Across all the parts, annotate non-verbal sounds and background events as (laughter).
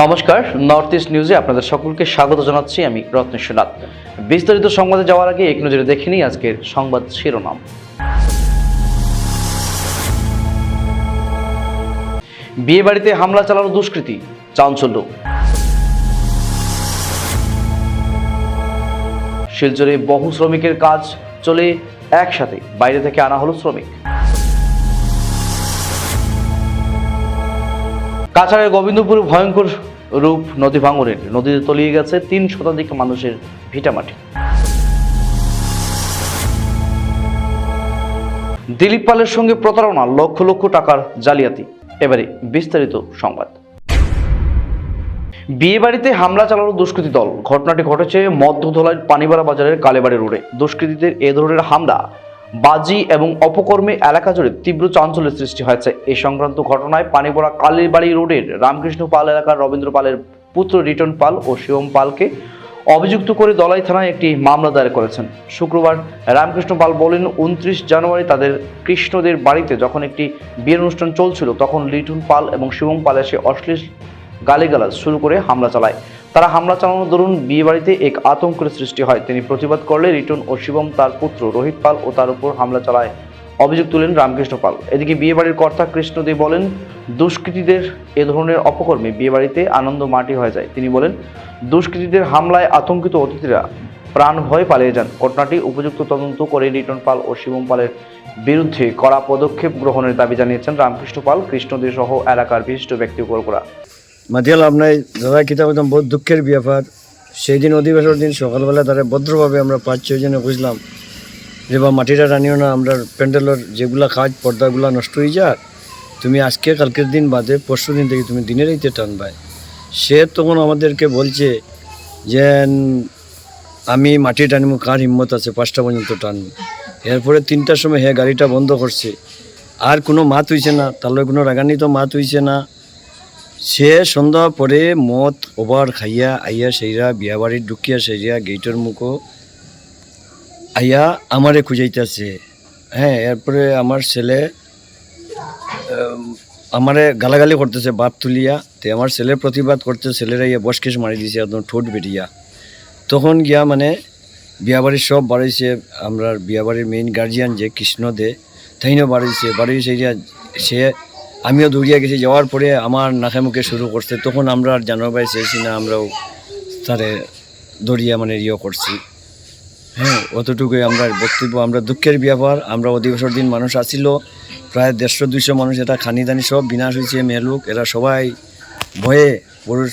নমস্কার north east নিউজে আপনাদের সকলকে স্বাগত জানাচ্ছি আমি রত্নেশ্বরনাথ বিস্তারিত সংবাদে যাওয়ার আগে এক নজরে দেখে নিই আজকের সংবাদ শিরোনাম। বিয়ে বাড়িতে হামলা চালানো দুষ্কৃতী, চাঞ্চল্য। শিলচরে বহু শ্রমিকের কাজ চলে একসাথে, বাইরে থেকে আনা হলো শ্রমিক। কাছাড়ের গোবিন্দপুর ভয়ঙ্কর রূপ নদী ভাঙনের, নদীতে তলিয়ে গেছে তিন শতাধিক মানুষের ভিটামাটি। দিলীপ পালের সঙ্গে প্রতারণা, লক্ষ লক্ষ টাকার জালিয়াতি। এবারে বিস্তারিত সংবাদ। বিয়ে বাড়িতে হামলা চালানো দুষ্কৃতী দল। ঘটনাটি ঘটেছে মধ্যধলাই পানিবাড়া বাজারের কালেবাড়ি রোডে। দুষ্কৃতীদের এ ধরনের হামলা বাজি এবং অপকর্মে এলাকা জুড়ে তীব্র চাঞ্চল্যের সৃষ্টি হয়েছে। এই সংক্রান্ত ঘটনায় পানিবড়া কালীবাড়ি রোডের রামকৃষ্ণ পাল এলাকার রবীন্দ্র পালের পুত্র রিটন পাল ও শিবম পালকে অভিযুক্ত করে দলাই থানায় একটি মামলা দায়ের করেছেন। শুক্রবার রামকৃষ্ণ পাল বলেন, উনত্রিশ জানুয়ারি তাদের কৃষ্ণদের বাড়িতে যখন একটি বিয়ের অনুষ্ঠান চলছিল, তখন লিটন পাল এবং শিবম পাল এসে অশ্লীল গালিগালাজ শুরু করে হামলা চালায়। তারা হামলা চালানোর দরুন বিয়ে বাড়িতে এক আতঙ্কের সৃষ্টি হয়। তিনি প্রতিবাদ করলে রিটন ও শিবম তার পুত্র রোহিত পাল ও তার উপর হামলা চালায়। অভিযোগ তুলেন রামকৃষ্ণ পাল। এদিকে বিয়ে বাড়ির কর্তা কৃষ্ণদে বলেন, দুষ্কৃতীদের এ ধরনের অপকর্মে বিয়ে বাড়িতে আনন্দ মাটি হয়ে যায়। তিনি বলেন, দুষ্কৃতীদের হামলায় আতঙ্কিত অতিথিরা প্রাণ ভয়ে পালিয়ে যান। ঘটনাটি উপযুক্ত তদন্ত করে রিটন পাল ও শিবম পালের বিরুদ্ধে কড়া পদক্ষেপ গ্রহণের দাবি জানিয়েছেন রামকৃষ্ণ পাল কৃষ্ণদে সহ এলাকার বিশিষ্ট ব্যক্তিবর্গরা মাতিয়াল আপনার দাদা কিতাব একদম বহুত দুঃখের ব্যাপার। সেই দিন অধিবেশনের দিন সকালবেলা তারা ভদ্রভাবে আমরা পাঁচ, ছয় জনে বুঝলাম যে বা মাটিটা টানিও না, আমরা প্যান্ডেলের যেগুলা কাজ পর্দাগুলা নষ্ট হয়ে যাক। তুমি আজকে, কালকের দিন বাদে পরশু দিন থেকে তুমি দিনের এইতে টানবাই। সে তখন আমাদেরকে বলছে যে, আমি মাটি টানবো, কার হিম্মত আছে? পাঁচটা পর্যন্ত টানবো। এরপরে তিনটার সময় হ্যাঁ গাড়িটা বন্ধ করছে। আর কোনো মাত হইছে না তাহলে কোনো রাগান্বিত মাত হইছে না। সে সন্ধ্যা পরে মদ, ওভার খাইয়া আইয়া সেইরা বিয়া বাড়ির ঢুকিয়া সেইরা গেটের মুখো আইয়া আমারে খুঁজাইতেছে। হ্যাঁ এরপরে আমার ছেলে আমারে গালাগালি করতেছে, বাপ তুলিয়া। তে আমার ছেলের প্রতিবাদ করতে ছেলেরা ইয়ে বসকেশ মারি দিছে, একদম ঠোঁট বেরিয়া। তখন গিয়া মানে বিয়াবাড়ির সব বাড়িছে আমরা বিয়াবাড়ির মেইন গার্জিয়ান যে কৃষ্ণ দে তাইনও বাড়িছে বাড়ি সেইয়া সে আমিও দৌড়িয়া গেছি, যাওয়ার পরে আমার নাকে মুখে শুরু করছে। তখন আমরা আর জানার পাই চেয়েছি না, আমরাও তারে দৌড়িয়া মানে ইয়ে করছি। হ্যাঁ অতটুকুই আমরা বক্তব্য। আমরা দুঃখের ব্যাপার আমরা অধিবেশন দিন মানুষ আসিল, প্রায় দেড়শো, দুইশো মানুষ এটা খানি দানি সব বিনাশ হয়েছে মেয়েলোক এরা সবাই ভয়ে, পুরুষ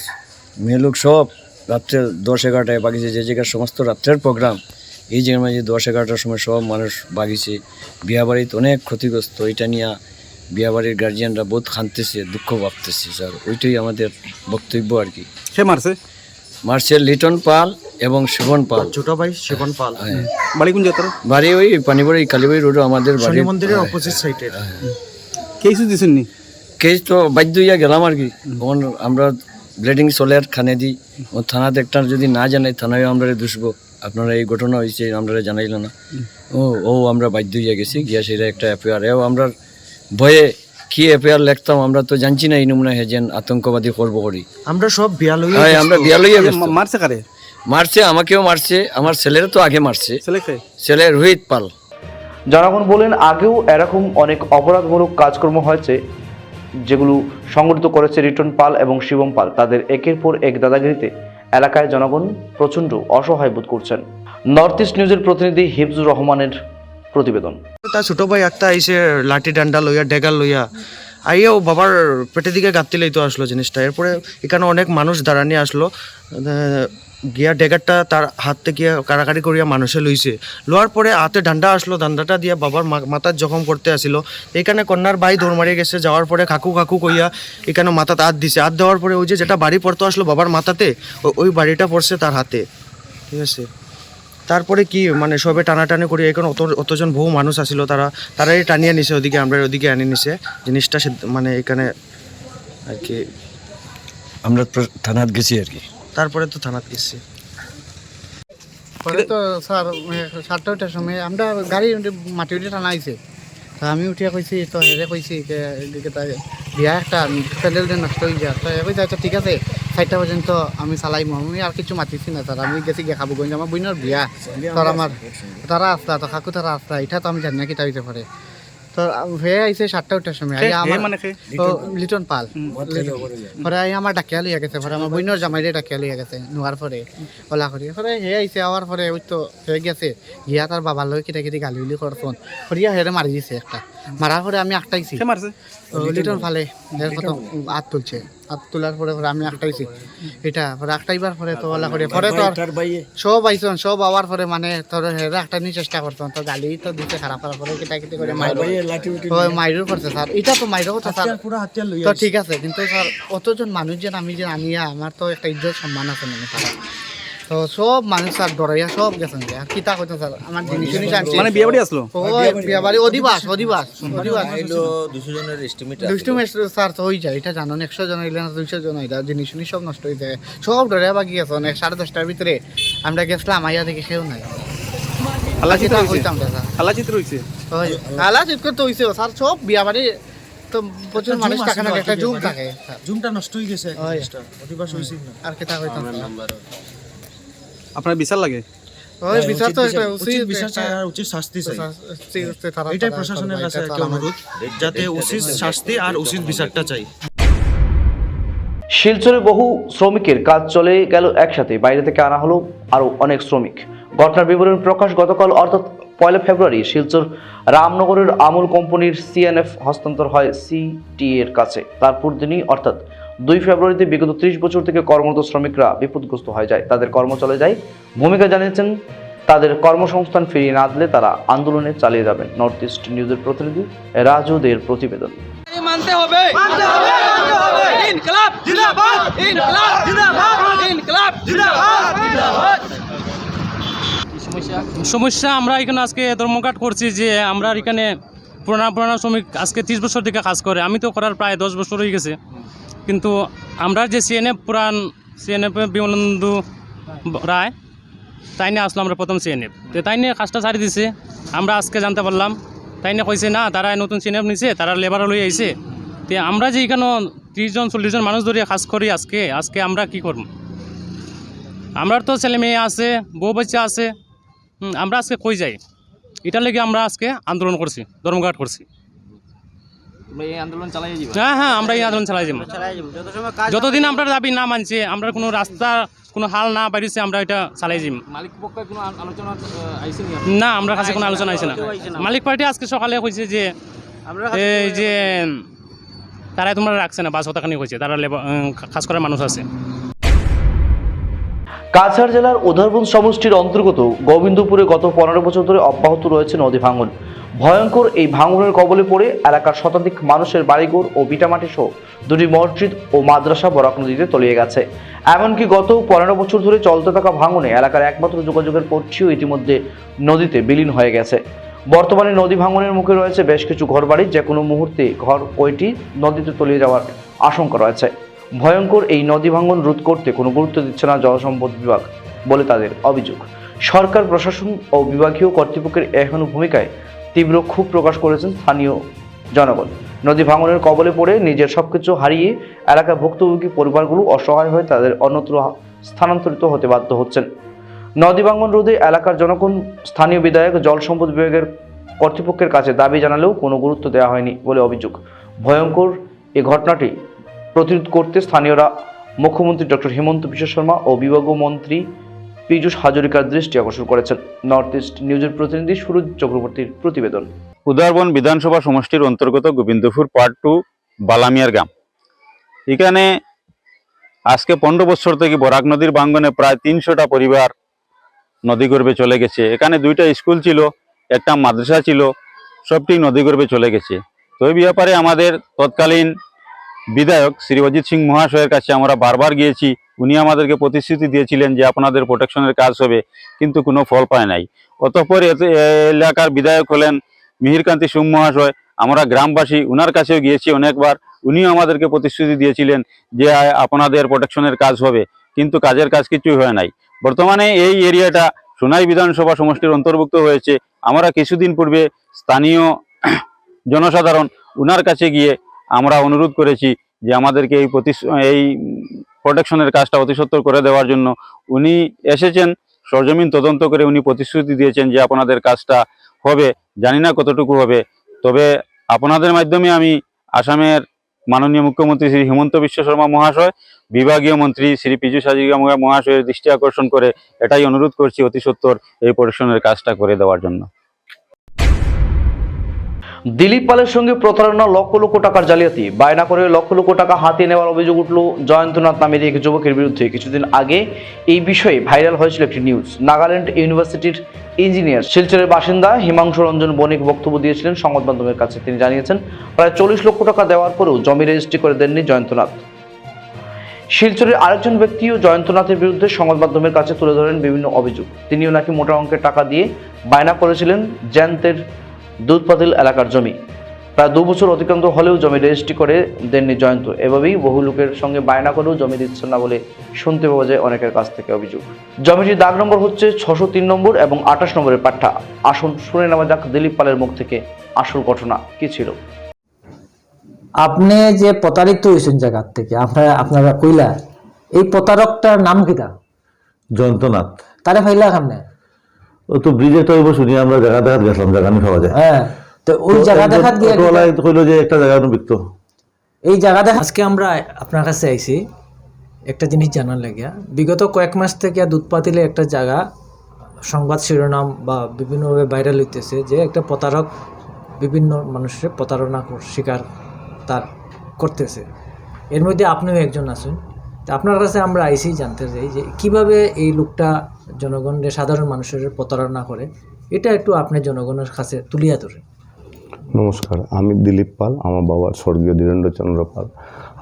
মেয়েলোক সব রাত্রে দশ এগারোটায় বাগিয়েছে, যে জায়গার সমস্ত রাত্রের প্রোগ্রাম, এই জায়গার মাঝে দশ এগারোটার সময় সব মানুষ বাগিছে বিয়াবাড়িতে অনেক ক্ষতিগ্রস্ত, এটা নিয়ে বিয়াবাড়ির গার্জিয়ানরা বহুত খানতেছে দুঃখ ভাবতেছে স্যার। ওইটাই আমাদের বক্তব্য আর কি। সে মারছে? মার্শাল লিটন পাল এবং সুবন পাল। ছোট ভাই শিবন পাল। হ্যাঁ। বাড়ি কোন যাত্রা বাড়ি ওই পানিবাড়ি কালীবাড়ি রোড আমাদের বাড়ি। মন্দিরের অপোজিট সাইডে কেসু দিছেন নি কেস তো বাধ্য হইয়া গেলাম আর কি। আমরা ব্লিডিং চলে আর খানে দিই। ও থানাতে একটা যদি না জানাই থানায় আমরা দুষবো। আপনারা এই ঘটনা হয়েছে আমরা জানাইল না। ও ও আমরা বাধ্য হইয়া গেছি গিয়া সেটা একটা এফআইআর এও আমরা ভয়ে কি এফআইআর লিখতাম আমরা তো জানছি না এই নমুনা হেজেন আতঙ্কবাদী করব করি। আমরা সব বিয়ালয় হ্যাঁ আমরা বিয়া লইয়া মারছে কারে? মারছে আমাকেও মারছে আমার ছেলের তো আগে মারছে। ছেলে ছেলে রোহিত পাল। জনগণ বলেন আগেও এরকম অনেক অপরাধমূলক কাজকর্ম হয়েছে যেগুলো সংগঠিত করেছে রিটন পাল এবং শিবম পাল। তাদের একের পর এক দাদাগিরিতে এলাকায় জনগণ প্রচণ্ড অসহায় বোধ করছেন। নর্থ ইস্ট নিউজের প্রতিনিধি হিফজুর রহমানের প্রতিবেদন। তার ছোট ভাই একটা আইসে লাঠি ডান্ডা লইয়া ডেগাল লইয়া। আইয়া ও বাবার পেটের দিকে গাঁততে লইতে আসলো জিনিসটা। এরপরে এখানে অনেক মানুষ দাঁড়ানি আসলো। গিয়া ডেগারটা তার হাত থেকে কারাকারি করিয়া মানুষে লইছে। লোয়ার পরে হাতে ডান্ডা আসলো, ডান্ডাটা দিয়া বাবার মাথার জখম করতে আসিল। এইখানে কন্যার ভাই দৌড় মারিয়ে গেছে, যাওয়ার পরে কাকু কাকু কইয়া এখানে মাথাতে হাত দিছে। হাত দেওয়ার পরে ওই যে যেটা বাড়ি পড়তে আসলো বাবার মাথাতে ওই বাড়িটা পড়ছে তার হাতে। ঠিক আছে? তারপরে কি মানে সবে টানাটানি করে এখন অত অতজন বহু মানুষ আসিল তারা তারাই টানিয়ে নিছে ওদিকে আমরা ওদিকে আনি নিছে। জিনিসটা মানে এখানে আর কি। আমরা থানাত গেছি আর কি। তারপরে তো থানাত গেছি। পরে তো স্যার সাতটা ওটার সময় আমরা গাড়ি মাটি উঠে টানা আইছে তা আমি উঠিয়া কইছি তো হেরে কইছি যে এদিকে তাই বিয়া একটা প্যান্ডেল দিয়ে নষ্ট হয়ে যায় তো কইছে আচ্ছা ঠিক আছে। চারটা পর্যন্ত আমি চালাই আমি আর কিছু মাতিছি না তারা আমি গেছি গিয়ে খাব গঞ্জ। আমার বইনের বিয়া। তোর আমার তারা আসলা তো কাকু তারা আসলা এটা তো আমি জানি না কিতা হইতে পারে তো হে আইছে সাতটা উঠার সময়। আমার মানে লিটন পাল। পরে আই আমার ডাকিয়া লইয়া গেছে পরে আমার বইনের জামাইরে ডাকিয়া লইয়া গেছে। নোয়ার পরে ওলা করি পরে হে আইছে আওয়ার পরে ওই তো হে গেছে। গিয়া তার বাবার লগে কিটা কিটি গালি উলি করছন করিয়া হেরে মারি দিছে একটা। মারার পরে আমি আটটাইছি লিটন ফালে কত হাত তুলছে। হাত তোলার পরে পরে আমি আটটাইছি এটা পরে আটটাইবার পরে তো ওলা করে। পরে তো সব আইসন সব আওয়ার পরে মানে তোর হেরে একটা নিয়ে চেষ্টা করতাম তো গালি তো দিতে খারাপ করার পরে কিটা কিটি করে মাইরো মাইরও করছে স্যার। এটা তো মাইরও কথা স্যার। তো ঠিক আছে কিন্তু স্যার অতজন মানুষ যে আমি যে আনিয়া আমার তো একটা ইজ্জত সম্মান আছে মানে স্যার তো সব মানুষ স্যার ডরাইয়া সব গেছেন যে আর কিতা কইতো স্যার আমার জিনিস জিনিস আনছে মানে বিয়ে বাড়ি আসলো? ওই বিয়া বাড়ি অধিবাস অধিবাস অধিবাস। দুশো জনের এস্টিমেট দুষ্টু মেশ স্যার তো হয়ে যায় এটা জানো না, একশো জন হইলে না দুইশো জন হইলে জিনিস জিনিস সব নষ্ট হয়ে যায় সব ডরে বাকি গেছে অনেক সাড়ে দশটার ভিতরে। আমরা গেছিলাম আইয়া দেখি কেউ নাই। আল্লাহ চিত্র আল্লাহ হইছে? হইছে? স্যার সব বিয়া বাড়ি তো প্রচুর মানুষ থাকে না একটা জুম থাকে জুমটা নষ্ট হয়ে গেছে ওই। অধিবাস হইছে আর কেটা? আপনার লাগে? বিচার তো একটা উচিত উচিত বিচার চাই আর উচিত শাস্তি চাই। এটাই প্রশাসনের কাছে একটা অনুরোধ যাতে উচিত শাস্তি আর উচিত বিচারটা চাই। শিলচরে বহু শ্রমিকের কাজ চলে গেল একসাথে। বাইরে থেকে আনা হলো আরও অনেক শ্রমিক। ঘটনার বিবরণ প্রকাশ গতকাল অর্থাৎ পয়লা ফেব্রুয়ারি শিলচর রামনগরের আমুল কোম্পানির সিএনএফ হস্তান্তর হয় সিটি এর কাছে। তারপর দিনই অর্থাৎ দুই ফেব্রুয়ারিতে বিগত ত্রিশ বছর থেকে কর্মরত শ্রমিকরা বিপদগ্রস্ত হয়ে যায়। তাদের কর্ম চলে যায়। ভূমিকা জানিয়েছেন তাদের কর্মসংস্থান ফিরিয়ে না দিলে তারা আন্দোলনে চালিয়ে যাবেন। নর্থ ইস্ট নিউজের প্রতিনিধি রাজুদের প্রতিবেদন। মানতে হবে। মানতে হবে মানতে হবে। ইনকলাব জিন্দাবাদ ইনকলাব জিন্দাবাদ ইনকলাব জিন্দাবাদ জিন্দাবাদ। সমস্যা আমরা এখানে আজকে ধর্মঘাট করছি যে আমরা এখানে পুরানা পুরানা শ্রমিক আজকে ত্রিশ বছর থেকে কাজ করে। আমি তো করার প্রায় দশ বছর হয়ে গেছে। কিন্তু আমরা যে সিএনএফ পুরান সিএনএফ বিমলেন্দু রায়, তাই নিয়ে আসলো আমরা প্রথম সিএনএফ তো তাই নিয়ে কাজটা ছাড়ি দিছে। আমরা আজকে জানতে পারলাম, তাই নিয়ে কইছে, না, তারা নতুন সিএনএফ নিছে, তারা লেবার লই আইছে। তো আমরা যে এখানে ত্রিশ জন, চল্লিশ জন মানুষ ধরে কাজ করি আজকে আজকে আমরা কি করব? আমরা তো ছেলে মেয়ে আছে, বউ বাচ্চা আছে আমরা আজকে কই যাই? এটার লেগে আমরা আজকে আন্দোলন করছি, ধর্মঘাট করছি। হ্যাঁ হ্যাঁ আমরা এই আন্দোলন চালাই যাব। যতদিন আমরা দাবি না মানছি আমরা কোনো রাস্তা কোনো হাল না বাড়িছে আমরা এটা চালাই যাম না আমরা কাছে কোনো আলোচনা আইছে না। মালিক পার্টি আজকে সকালে কইছে যে এই যে তারাই তোমরা রাখছে না বাস কথাখানি কইছে তারা কাজ করার মানুষ আছে। কাছাড় জেলার উধারবন সমষ্টির অন্তর্গত গোবিন্দপুরে গত পনেরো বছর ধরে অব্যাহত রয়েছে নদী ভাঙন। ভয়ঙ্কর এই ভাঙনের কবলে পড়ে এলাকার শতাধিক মানুষের বাড়িঘর ও ভিটামাটি সহ দুটি মসজিদ ও মাদ্রাসা বরাক নদীতে তলিয়ে গেছে। এমনকি গত পনেরো বছর ধরে চলতে থাকা ভাঙনে এলাকার একমাত্র যোগাযোগের পথটিও ইতিমধ্যে নদীতে বিলীন হয়ে গেছে। বর্তমানে নদী ভাঙনের মুখে রয়েছে বেশ কিছু ঘরবাড়ি যে কোনো মুহূর্তে ঘর কয়টি নদীতে তলিয়ে যাওয়ার আশঙ্কা রয়েছে। ভয়ঙ্কর এই নদী ভাঙন রোধ করতে কোনো গুরুত্ব দিচ্ছে না জলসম্পদ বিভাগ বলে তাদের অভিযোগ। সরকার, প্রশাসন ও বিভাগীয় কর্তৃপক্ষের এখনও ভূমিকায় তীব্র ক্ষোভ প্রকাশ করেছেন স্থানীয় জনগণ। নদী ভাঙনের কবলে পড়ে নিজের সবকিছু হারিয়ে এলাকার ভুক্তভোগী পরিবারগুলো অসহায় হয়ে তাদের অন্যত্র স্থানান্তরিত হতে বাধ্য হচ্ছেন। নদী ভাঙন রোধে এলাকার জনগণ, স্থানীয় বিধায়ক, জল সম্পদ বিভাগের কর্তৃপক্ষের কাছে দাবি জানালেও কোনো গুরুত্ব দেওয়া হয়নি বলে অভিযোগ। ভয়ঙ্কর এ ঘটনাটি প্রতিরোধ করতে স্থানীয়রা মুখ্যমন্ত্রী ডক্টর হেমন্ত বিশ্ব শর্মা ও বিভাগীয় মন্ত্রী পীযূষ হাজরিকার দৃষ্টি আকর্ষণ করেছেন নর্থ ইস্ট নিউজের প্রতিনিধি সুরজ চক্রবর্তীর প্রতিবেদন। উদারবন বিধানসভা সমষ্টির অন্তর্গত গোবিন্দপুর পার্ট টু বালামিয়ার গ্রাম। এখানে আজকে পনেরো বছর থেকে বরাক নদীর বাঙ্গনে প্রায় তিনশোটা পরিবার নদী গর্ভে চলে গেছে। এখানে দুইটা স্কুল ছিল, একটা মাদ্রাসা ছিল, সবটি নদী গর্ভে চলে গেছে। তো এই ব্যাপারে আমাদের তৎকালীন বিধায়ক শ্রী অজিত সিং মহাশয়ের কাছে আমরা বারবার গিয়েছি। উনি আমাদেরকে প্রতিশ্রুতি দিয়েছিলেন যে আপনাদের প্রোটেকশনের কাজ হবে, কিন্তু কোনো ফল পায় নাই। অতঃপর এলাকার বিধায়ক হলেন মিহিরকান্তি সুম মহাশয়। আমরা গ্রামবাসী, উনার কাছেও গিয়েছি অনেকবার। উনিও আমাদেরকে প্রতিশ্রুতি দিয়েছিলেন যে আপনাদের প্রোটেকশনের কাজ হবে, কিন্তু কাজের কাজ কিছুই হয় নাই। বর্তমানে এই এরিয়াটা সোনাই বিধানসভা সমষ্টির অন্তর্ভুক্ত হয়েছে। আমরা কিছুদিন পূর্বে স্থানীয় (clears throat) জনসাধারণ উনার কাছে গিয়ে আমরা অনুরোধ করেছি যে আমাদেরকে এই প্রতি এই প্রোটেকশনের কাজটা অতি সত্বর করে দেওয়ার জন্য উনি এসেছেন। সরজমিন তদন্ত করে উনি প্রতিশ্রুতি দিয়েছেন যে আপনাদের কাজটা হবে। জানি না কতটুকু হবে। তবে আপনাদের মাধ্যমে আমি আসামের মাননীয় মুখ্যমন্ত্রী শ্রী হিমন্ত বিশ্ব শর্মা মহাশয়, বিভাগীয় মন্ত্রী শ্রী পীযুষ হাজরিকা মহাশয়ের দৃষ্টি আকর্ষণ করে এটাই অনুরোধ করছি অতি সত্বর এই প্রোটেকশনের কাজটা করে দেওয়ার জন্য। দিলীপ পালের সঙ্গে প্রতারণা লক্ষ লক্ষ টাকার জালিয়াতি। বায়না করে লক্ষ লক্ষ টাকা হাতিয়ে নেওয়ার অভিযোগ উঠল জয়ন্তনাথ নামের এক যুবকের বিরুদ্ধে। কিছুদিন আগে এই বিষয়ে ভাইরাল হয়েছিল একটি নিউজ। নাগাল্যান্ড ইউনিভার্সিটির ইঞ্জিনিয়ার, শিলচরের বাসিন্দা হিমাংশু রঞ্জন বণিক বক্তব্য দিয়েছিলেন সংবাদ মাধ্যমের কাছে। তিনি জানিয়েছেন, প্রায় চল্লিশ লক্ষ টাকা দেওয়ার পরেও জমি রেজিস্ট্রি করে দেননি জয়ন্তনাথ। শিলচরের আরেকজন ব্যক্তিও জয়ন্তনাথের বিরুদ্ধে সংবাদ মাধ্যমের কাছে তুলে ধরেন বিভিন্ন অভিযোগ। তিনিও নাকি মোটা অঙ্কের টাকা দিয়ে বায়না করেছিলেন জয়ন্তের দুধপাতিল এলাকার জমি। প্রায় দু বছর অতিক্রান্ত হলেও জমি রেজিস্ট্রি করে দেননি জয়ন্ত। এভাবেই বহু লোকের সঙ্গে বায়না করেও জমি দিচ্ছেন না বলে শুনতে পাওয়া যায় অনেকের কাছ থেকে অভিযোগ। জমিটির দাগ নম্বর হচ্ছে ছশো তিন নম্বর এবং আঠাশ নম্বরের পাঠ্যা। আসুন শুনে নেওয়া যাক দিলীপ পালের মুখ থেকে আসল ঘটনা কি ছিল। আপনি যে প্রতারিত হয়েছেন জায়গার থেকে আপনারা আপনারা কইলা এই প্রতারকটার নাম কিটা যন্ত্রনাথ তারে ফাইলা সামনে তো ব্রিজে তো এবার শুনি আমরা জায়গা দেখাত গেছিলাম জায়গা আমি খাওয়া যায়। হ্যাঁ তো ওই জায়গা দেখাত গিয়ে কইলো যে একটা জায়গা বিকতো এই জায়গা দেখা আজকে আমরা আপনার কাছে আইছি একটা জিনিস জানার লাগিয়া। বিগত কয়েক মাস থেকে দুধ পাতিলে একটা জায়গা সংবাদ শিরোনাম বা বিভিন্নভাবে ভাইরাল হইতেছে যে একটা প্রতারক বিভিন্ন মানুষের প্রতারণা কর- শিকার তার করতেছে। এর মধ্যে আপনিও একজন আছেন। তা আপনার কাছে আমরা আইসি জানতে চাই যে কীভাবে এই লোকটা জনগণের সাধারণ মানুষের প্রতারণা করে? এটা একটু আপনি জনগণের কাছে তুলিয়া ধরেন। নমস্কার, আমি দিলীপ পাল, আমার বাবা স্বর্গীয় ধীরেন্দ্রচন্দ্র পাল।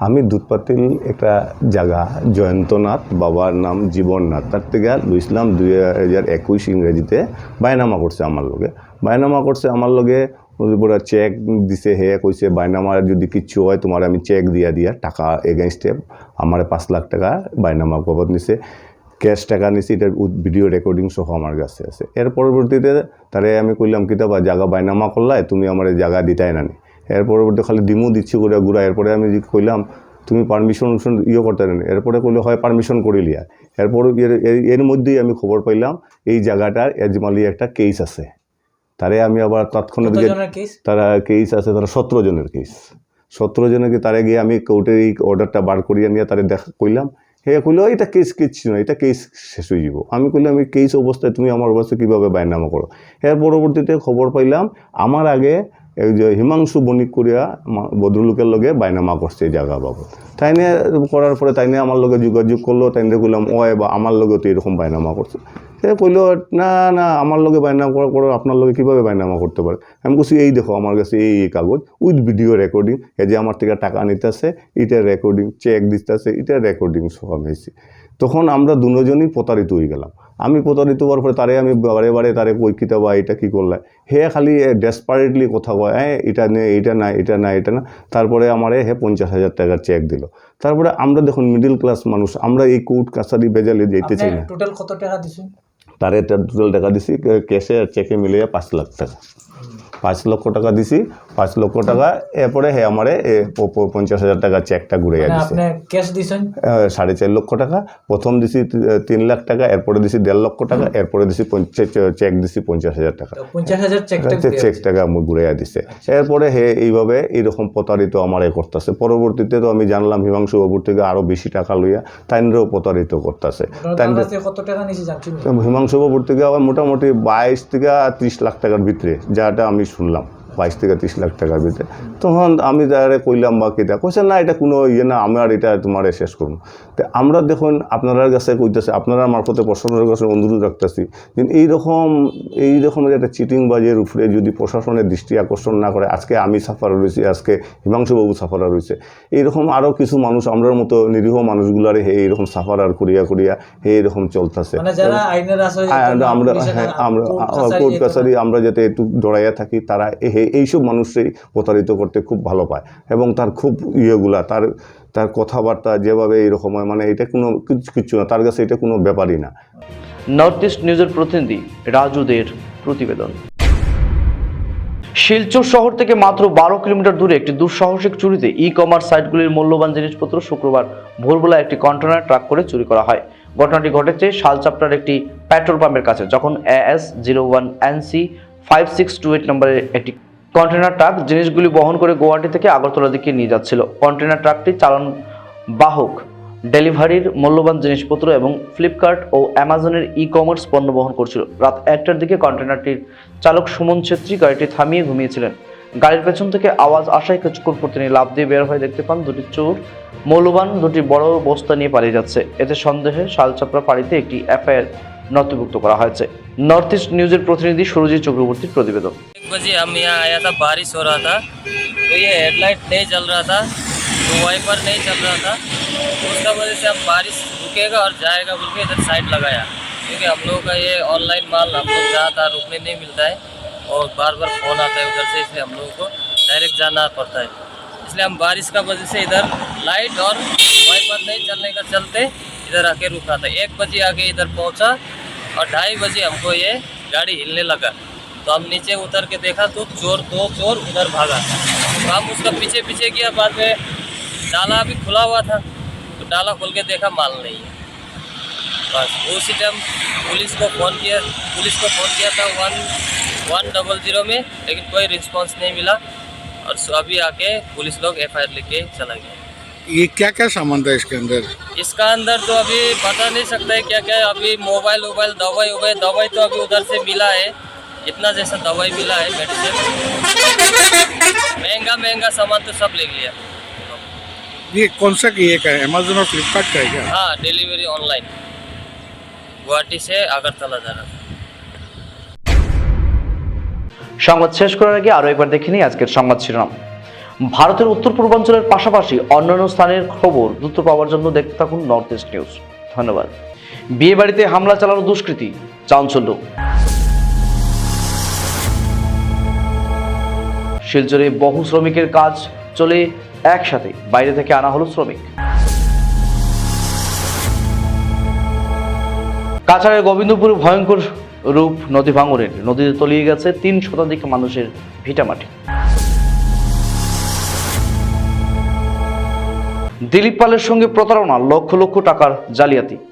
আমি দুধপাতিল একটা জায়গা, জয়ন্তনাথ, বাবার নাম জীবননাথ। তার থেকে লইছিলাম দুই হাজার একুশ ইংরেজিতে বায়নামা করছে আমার লোকে বায়নামা করছে আমার লগে পুরা চেক দিছে, হে, কইছে, বাইনামার যদি কিচ্ছু হয়, তোমার আমি চেক দিয়া দিয়া টাকা এগেনস্টে আমার পাঁচ লাখ টাকা বাইনামা বাবদ নিছে। ক্যাশ টাকা নিছি এটার ভিডিও রেকর্ডিং সহ আমার কাছে আছে। এর পরবর্তীতে তারে আমি কইলাম কিতাবা জায়গা বাইনামা করলাই, তুমি আমার জায়গা দিতাই নানি। এর পরবর্তী খালি ডিমু দিচ্ছি করে ঘুরা এরপরে আমি কইলাম, তুমি পারমিশন ইয়ে করতে নানি। এরপরে কইলে, হয় পারমিশন করে লিয়া। এরপর এর, এর- এর মধ্যেই আমি খবর পাইলাম, এই জায়গাটার এজমালি একটা কেস আছে। তারে আমি আবার তৎক্ষণাৎ তারা কেস আছে তারা সতেরো জনের কেস সতেরো জনকে তারা গিয়ে আমি কোর্টের এই অর্ডারটা বার করিয়া নিয়ে তারা দেখা কইলাম। হে কইলো এটা কেস কিচ্ছু না এটা কেস শেষ হয়ে যাব আমি কইলাম এই কেস অবস্থায় তুমি আমার অবস্থায় কীভাবে বাইনামা করো? এর পরবর্তীতে খবর পাইলাম আমার আগে এই যে হিমাংশু বণিক করিয়া ভদ্রলোকের লগে বায়নামা করছে এই জায়গা বাবদ। তাই নিয়ে করার পরে তাই নিয়ে আমার লগে যোগাযোগ করল তাই নিয়ে কইলাম ও বা আমার লগে তো এরকম বাইনামা করছে। সে কইলো না না আমার লগে বাইনামা করার পর আপনার লগে কীভাবে বাইনামা করতে পারে? আমি বলছি এই দেখো আমার কাছে এই এই কাগজ উইথ ভিডিও রেকর্ডিং। এই যে আমার থেকে টাকা নিতেছে এটা রেকর্ডিং চেক দিতেছে এটা রেকর্ডিং সব হয়েছি তখন আমরা দুজনই প্রতারিত হয়ে গেলাম। আমি প্রতারিত হওয়ার পরে তারে আমি বারে বারে তারে কই কিতা বা এটা কী করলে? হে খালি ডেসপারেটলি কথা কয় হ্যাঁ এটা নে এটা না এটা না এটা না। তারপরে আমারে হে পঞ্চাশ হাজার টাকার চেক দিল। তারপরে আমরা দেখুন মিডিল ক্লাস মানুষ আমরা এই কোর্ট কাছারি বেজালে যেতে চাই না। টোটাল কত টাকা দিছেন? তারে টোটাল টাকা দিছি ক্যাশে আর চেকে মিলিয়ে পাঁচ লাখ টাকা পাঁচ লক্ষ টাকা দিছি পাঁচ লক্ষ টাকা এরপরে হে আমারে পঞ্চাশ হাজার টাকা চেকটা ঘুরে মানে ক্যাশ দিছেন? সাড়ে চার লক্ষ টাকা প্রথম দিছি তিন লাখ টাকা এরপরে দিছি দেড় লক্ষ টাকা এরপরে দিছি চেক দিছি পঞ্চাশ হাজার টাকা। পঞ্চাশ হাজার চেক টাকা আমি ঘুরাইয়া দিছে। এরপরে হে এইভাবে এইরকম প্রতারিত আমার এ করতেছে। পরবর্তীতে তো আমি জানলাম হিমাংশু বাবুর থেকে আরও বেশি টাকা লইয়া তাইনরেও প্রতারিত করতেছে। হিমাংশু বাবুর থেকে আবার মোটামুটি বাইশ থেকে ত্রিশ লাখ টাকার ভিতরে যাটা আমি শুনলাম। বাইশ থেকে তিরিশ লাখ টাকার ভিতরে। তখন আমি তারে কইলাম বা কিটা কইছে না এটা কোনো ইয়ে না আমার এটা তোমার শেষ করুন তো আমরা দেখুন আপনার কাছে কইতেছে আপনারা মারফতে প্রশাসনের কাছে অনুরোধ রাখতেছি যে এইরকম এই রকমের একটা চিটিং বাজের উপরে যদি প্রশাসনের দৃষ্টি আকর্ষণ না করে আজকে আমি সাফার রয়েছি আজকে হিমাংশুবাবু সাফারা রয়েছে এইরকম আরও কিছু মানুষ আমরার মতো নিরীহ মানুষগুলারে হে এইরকম সাফারার করিয়া করিয়া হে এরকম চলতেছে। মানে যারা আমরা হ্যাঁ আমরা কোর্ট কাছারি আমরা যাতে একটু জড়াইয়া থাকি তারা এ- এইসব মানুষই প্রতারিত করতে খুব ভালো পায় এবং তার খুব ইয়েগুলা, তার তার কথাবার্তা যেভাবে এইরকম হয় মানে এটা কোনো কিচ্ছু না, তার কাছে এটা কোনো ব্যাপারই না। নর্থ ইস্ট নিউজের প্রতিনিধি রাজুদের প্রতিবেদন। শিলচর শহর থেকে মাত্র বারো কিলোমিটার দূরে একটি দুঃসাহসিক চুরিতে ই কমার্স সাইটগুলির মূল্যবান জিনিসপত্র শুক্রবার ভোরবেলা একটি কন্টেনার ট্রাক করে চুরি করা হয়। ঘটনাটি ঘটেছে শালচাপড়ার একটি পেট্রোল পাম্পের কাছে, যখন AS zero one NC five six two eight নম্বরের একটি কন্টেনার ট্রাক জিনিসগুলি বহন করে গুয়াহাটি থেকে আগরতলা দিকে নিয়ে যাচ্ছিল। কন্টেনার ট্রাকটি চালান বাহক, ডেলিভারির মূল্যবান জিনিসপত্র এবং ফ্লিপকার্ট ও অ্যামাজনের ই কমার্স পণ্য বহন করছিল। রাত একটার দিকে কন্টেনারটির চালক সুমন ছেত্রী গাড়িটি থামিয়ে ঘুমিয়েছিলেন। গাড়ির পেছন থেকে আওয়াজ আসায় কিছুক্ষণ পর তিনি লাভ দিয়ে বের হয়ে দেখতে পান দুটি চোর মূল্যবান, দুটি বড় বস্তা নিয়ে পালিয়ে যাচ্ছে। এতে সন্দেহে শালচাপড়া পাড়িতে একটি এফআইআর নথিভুক্ত করা হয়েছে। नॉर्थ ईस्ट न्यूज़ प्रतिनिधि सुरजीत चक्रवर्ती प्रतिवेदन एक बजे हम यहाँ आया था, बारिश हो रहा था तो ये हेडलाइट नहीं चल रहा था तो वाइपर नहीं चल रहा था तो उसका वजह से हम बारिश रुकेगा और जाएगा बोल के इधर साइड लगाया, क्योंकि हम लोगों का ये ऑनलाइन माल हम लोग जहाँ था रुकने नहीं मिलता है, और बार बार फ़ोन आता है उधर से, इसलिए हम लोगों को डायरेक्ट जाना पड़ता है। इसलिए हम बारिश का वजह से इधर लाइट और वाइपर नहीं चलने का चलते इधर आके रुका था। एक बजे आके इधर पहुँचा और ढाई बजे हमको ये गाड़ी हिलने लगा। तो हम नीचे उतर के देखा तो चोर, दो चोर उधर भागा। तो हम उसका पीछे पीछे किया, बाद में डाला अभी खुला हुआ था। तो डाला खोल के देखा, माल नहीं है। बस, उसी टाइम पुलिस को फ़ोन किया, पुलिस को फ़ोन किया था वन वन डबल ज़ीरो में, लेकिन कोई रिस्पांस नहीं मिला। और अभी आके पुलिस लोग एफ़ आई आर लिख के चला गया। ये क्या क्या सामान था इसके अंदर इसका अंदर तो अभी बता नहीं सकता है क्या क्या है अभी मोबाइल वोबाइल दवाई ववाई दवाई तो अभी उधर से मिला है इतना जैसा दवाई मिला है मेडिसिन महंगा महंगा सामान तो सब ले लिया ये कौन सा ये का है अमेजोन और फ्लिपकार्ट का है क्या हाँ डिलीवरी ऑनलाइन गुवाहाटी से अगरतला जा रहा था সংবাদ শেষ করার আগে আরও একবার দেখে নিই আজকের সংবাদ শিরোনাম ভারতের উত্তর পূর্বাঞ্চলের পাশাপাশি অন্যান্য স্থানের খবর দ্রুত পাওয়ার জন্য দেখতে থাকুন নর্থ ইস্ট নিউজ। ধন্যবাদ। বিয়ে বাড়িতে হামলা চালানো দুষ্কৃতী, চাঞ্চল্য। শিলচরে বহু শ্রমিকের কাজ চলে একসাথে, বাইরে থেকে আনা হলো শ্রমিক। কাছাড়ের গোবিন্দপুরে ভয়ঙ্কর রূপ নদী ভাঙনের নদীতে তলিয়ে গেছে তিন শতাধিক মানুষের ভিটামাটি। দিলীপ পালের সঙ্গে প্রতারণা লক্ষ লক্ষ টাকার জালিয়াতি।